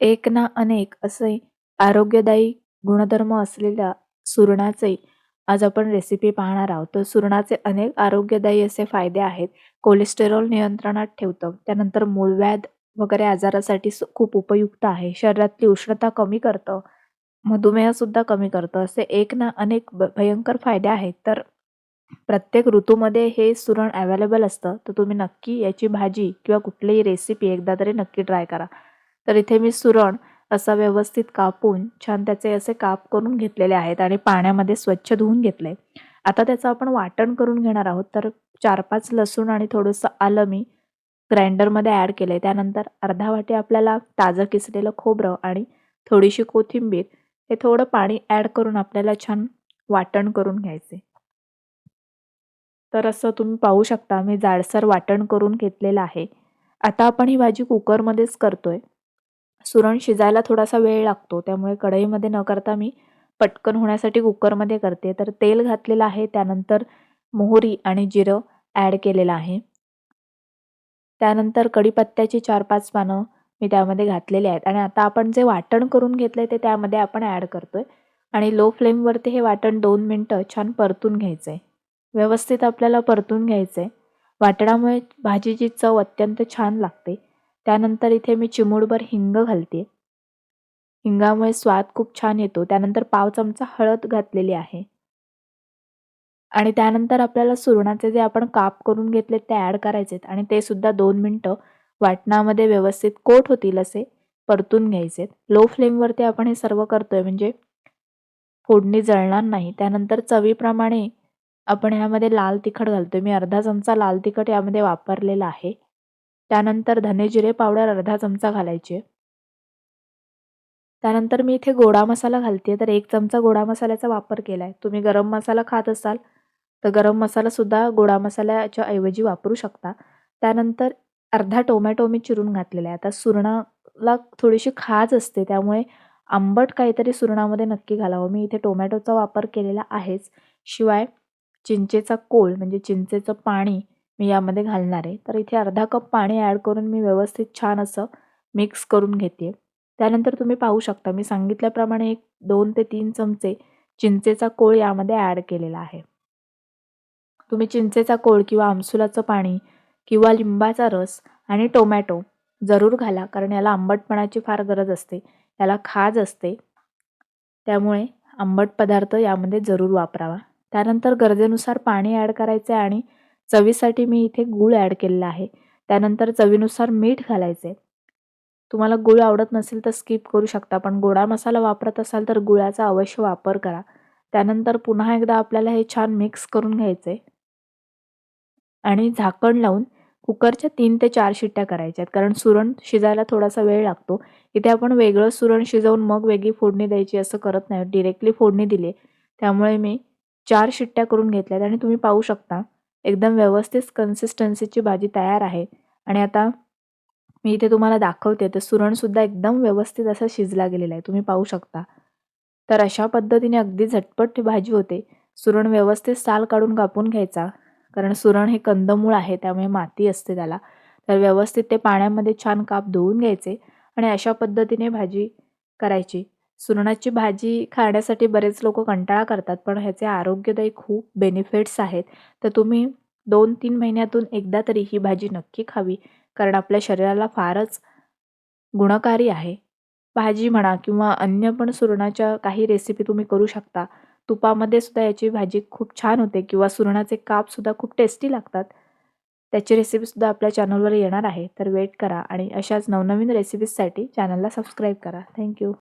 एक ना अनेक असे आरोग्यदायी गुणधर्म असलेल्या सुरणाचे आज आपण रेसिपी पाहणार आहोत. तर सुरणाचे अनेक आरोग्यदायी असे फायदे आहेत. कोलेस्टेरॉल नियंत्रणात ठेवतं. त्यानंतर मूळव्याध वगैरे आजारासाठी सु- खूप उपयुक्त आहे. शरीरातली उष्णता कमी करतं. मधुमेहसुद्धा कमी करतं. असे एक ना अनेक भ भयंकर फायदे आहेत. तर प्रत्येक ऋतूमध्ये हे सुरण अवेलेबल असतं. तर तुम्ही नक्की याची भाजी किंवा कुठलीही रेसिपी एकदा तरी नक्की ट्राय करा. तर इथे मी सुरण असा व्यवस्थित कापून छान त्याचे असे काप करून घेतलेले आहेत आणि पाण्यामध्ये स्वच्छ धुवून घेतले आता त्याचं आपण वाटण करून घेणार आहोत. तर चार पाच लसूण आणि थोडंसं आलं मी ग्राइंडरमध्ये ॲड केलं आहे त्यानंतर अर्धा वाटी आपल्याला ताजं किसलेलं खोबरं आणि थोडीशी कोथिंबीर हे थोडं पाणी ॲड करून आपल्याला छान वाटण करून घ्यायचे. तर असं तुम्ही पाहू शकता मी जाडसर वाटण करून घेतलेलं आहे. आता आपण ही भाजी कुकरमध्येच करतोय. सुरण शिजायला थोडासा वेळ लागतो त्यामुळे कढईमध्ये न करता मी पटकन होण्यासाठी कुकरमध्ये करते. तर तेल घातलेलं आहे त्यानंतर मोहरी आणि जिरं ॲड केलेलं आहे. त्यानंतर कढीपत्त्याची चार पाच पानं मी त्यामध्ये घातलेली आहेत. आणि आता आपण जे वाटण करून घेतलं आहे ते त्यामध्ये आपण ॲड करतो आहे आणि लो फ्लेमवरती हे वाटण दोन मिनटं छान परतून घ्यायचं आहे व्यवस्थित आपल्याला परतून घ्यायचं आहे वाटणामुळे भाजीची चव अत्यंत छान लागते. त्यानंतर इथे मी चिमूडभर हिंग घालते. हिंगामुळे स्वाद खूप छान येतो. त्यानंतर पाव चमचा हळद घातलेली आहे. आणि त्यानंतर आपल्याला सुरणाचे जे आपण काप करून घेतले ते ॲड करायचे आणि ते सुद्धा दोन मिनटं वाटणामध्ये व्यवस्थित कोट होतील असे परतून घ्यायचे लो फ्लेमवरती आपण हे सर्व करतोय. म्हणजे फोडणी जळणार नाही. त्यानंतर चवीप्रमाणे आपण ह्यामध्ये लाल तिखट घालतोय. मी अर्धा चमचा लाल तिखट यामध्ये वापरलेला आहे. त्यानंतर धने जिरे पावडर अर्धा चमचा घालायचे. त्यानंतर मी इथे गोडा मसाला घालते तर एक चमचा गोडा मसाल्याचा वापर केला आहे तुम्ही गरम मसाला खात असाल तर गरम मसालासुद्धा गोडा मसाल्याच्या ऐवजी वापरू शकता. त्यानंतर अर्धा टोमॅटो मी चिरून घातलेला आहे. आता सुरणाला थोडीशी खाज असते त्यामुळे आंबट काहीतरी सुरणामध्ये नक्की घालावं. मी इथे टोमॅटोचा वापर केलेला आहेच. शिवाय चिंचेचा कोळ म्हणजे चिंचेचं पाणी मी यामध्ये घालणार आहे. तर इथे अर्धा कप पाणी ॲड करून मी व्यवस्थित छान असं मिक्स करून घेते त्यानंतर तुम्ही पाहू शकता मी सांगितल्याप्रमाणे एक दोन ते तीन चमचे चिंचेचा कोळ यामध्ये ॲड केलेला आहे. तुम्ही चिंचेचा कोळ किंवा आमसुलाचं पाणी किंवा लिंबाचा रस आणि टोमॅटो जरूर घाला कारण याला आंबटपणाची फार गरज असते. याला खाज असते. त्यामुळे आंबट पदार्थ यामध्ये जरूर वापरावा. त्यानंतर गरजेनुसार पाणी ॲड करायचे आणि चवीसाठी मी इथे गूळ ॲड केलेला आहे. त्यानंतर चवीनुसार मीठ घालायचे. तुम्हाला गूळ आवडत नसेल तर स्किप करू शकता पण गोडा मसाला वापरत असाल तर गुळाचा अवश्य वापर करा. त्यानंतर पुन्हा एकदा आपल्याला हे छान मिक्स करून घ्यायचे. आणि झाकण लावून कुकरच्या तीन ते चार शिट्ट्या करायच्यात कारण सुरण शिजायला थोडासा वेळ लागतो. इथे आपण वेगळं सुरण शिजवून मग वेगळी फोडणी द्यायची असं करत नाही. डिरेक्टली फोडणी दिली त्यामुळे मी चार शिट्ट्या करून घेतल्यात आणि तुम्ही पाहू शकता एकदम व्यवस्थित कन्सिस्टन्सीची भाजी तयार आहे. आणि आता मी इथे तुम्हाला दाखवते तर सुरणसुद्धा एकदम व्यवस्थित असा शिजला गेलेला आहे. तुम्ही पाहू शकता. तर अशा पद्धतीने अगदी झटपट भाजी होते. सुरण व्यवस्थित साल काढून कापून घ्यायचा कारण सुरण हे कंदमूळ आहे त्यामुळे माती असते त्याला. तर व्यवस्थित ते पाण्यामध्ये छान काप धुवून घ्यायचे आणि अशा पद्धतीने भाजी करायची. सुरणाची भाजी खाण्यासाठी बरेच लोक कंटाळा करतात पण ह्याचे आरोग्यदायी खूप बेनिफिट्स आहेत. तर तुम्ही दोन तीन महिन्यातून एकदा तरी ही भाजी नक्की खावी कारण आपल्या शरीराला फारच गुणकारी आहे. भाजी म्हणा किंवा अन्य पण सुरणाच्या काही रेसिपी तुम्ही करू शकता. तुपामध्ये सुद्धा याची भाजी खूप छान होते किंवा सुरणाचे कापसुद्धा खूप टेस्टी लागतात. त्याची रेसिपीसुद्धा आपल्या चॅनलवर येणार आहे तर वेट करा आणि अशाच नवनवीन रेसिपीजसाठी चॅनलला सबस्क्राईब करा. थँक्यू